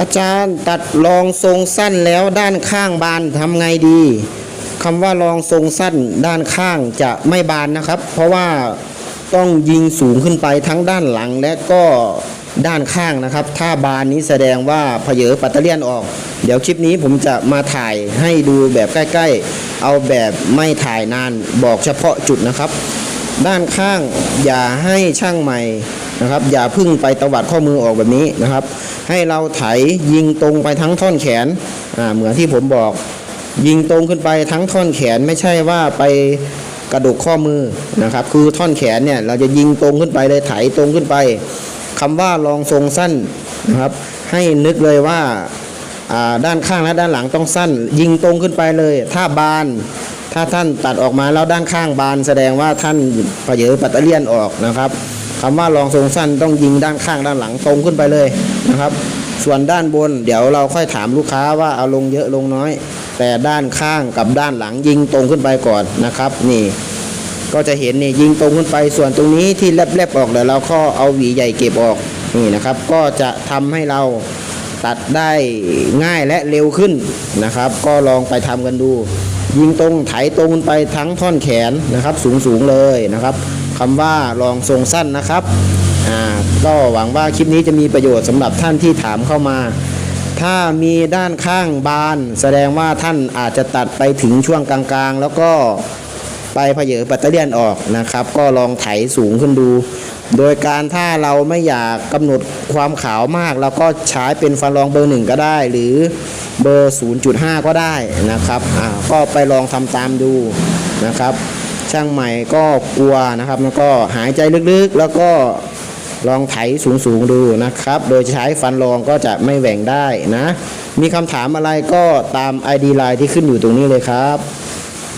อาจารย์ตัดรองทรงสั้นแล้วด้านข้างบานทำไงดีคำว่ารองทรงสั้นด้านข้างจะไม่บานนะครับ เพราะว่าต้องยิงสูงขึ้นไปทั้งด้านหลังและก็ด้านข้างนะครับ ถ้าบานนี้แสดงว่าเพเยอปัตเตเลียนออก เดี๋ยวคลิปนี้ผมจะมาถ่ายให้ดูแบบใกล้ ๆ เอาแบบไม่ถ่ายนานบอกเฉพาะจุดนะครับ ด้านข้างอย่าให้ช่างใหม่นะครับ อย่าพึ่งไปตวัดข้อมือออกแบบนี้นะครับ ให้เราไถยิงตรงไปทั้งท่อนแขนอ่าเหมือนที่ผมบอก ยิงตรงขึ้นไปทั้งท่อนแขนไม่ใช่ว่าไปกระดูกข้อมือนะครับ คือท่อนแขนเนี่ยเราจะยิงตรงขึ้นไปเลยไถตรงขึ้นไปคำว่ารองทรงสั้นนะครับ ให้นึกเลยว่าอ่าด้านข้างและด้านหลังต้องสั้น ยิงตรงขึ้นไปเลย ถ้าบาน ถ้าท่านตัดออกมาแล้วด้านข้างบานแสดงว่าท่านเผยปัตเตอร์เลียนออกนะครับคำว่ารองทรงสั้นต้องยิงด้านข้างด้านหลังตรงขึ้นไปเลยนะครับ ส่วนด้านบนเดี๋ยวเราค่อยถามลูกค้าว่าเอาลงเยอะลงน้อย แต่ด้านข้างกับด้านหลังยิงตรงขึ้นไปก่อนนะครับ นี่ ก็จะเห็นนี่ยิงตรงขึ้นไป ส่วนตรงนี้ที่แลบๆออกเดี๋ยวเราก็เอาหวีใหญ่เก็บออกนี่นะครับ ก็จะทำให้เราตัดได้ง่ายและเร็วขึ้นนะครับ ก็ลองไปทำกันดู ยิงตรงไถตรงไปทั้งท่อนแขนนะครับ สูงๆเลยนะครับคำว่าลองทรงสั้นนะครับอ่าก็หวังว่าคลิปนี้จะมีประโยชน์สำหรับท่านที่ถามเข้ามา ถ้ามีด้านข้างบาน แสดงว่าท่านอาจจะตัดไปถึงช่วงกลางๆ แล้วก็ไปเพเยอปัตเตอร์เลียนออกนะครับ ก็ลองไถสูงขึ้นดู โดยการถ้าเราไม่อยากกำหนดความขาวมากเราก็ใช้เป็นฟันรองเบอร์หนึ่งก็ได้หรือ เบอร์ 0.5 ก็ได้นะครับอ่าก็ไปลองทำตามดูนะครับช่างใหม่ก็กลัวนะครับแล้วก็หายใจลึกๆ แล้วก็ลองไถสูงๆดูนะครับ โดยใช้ฟันรองก็จะไม่แหว่งได้นะ มีคำถามอะไรก็ตาม ID ไลน์ที่ขึ้นอยู่ตรงนี้เลยครับ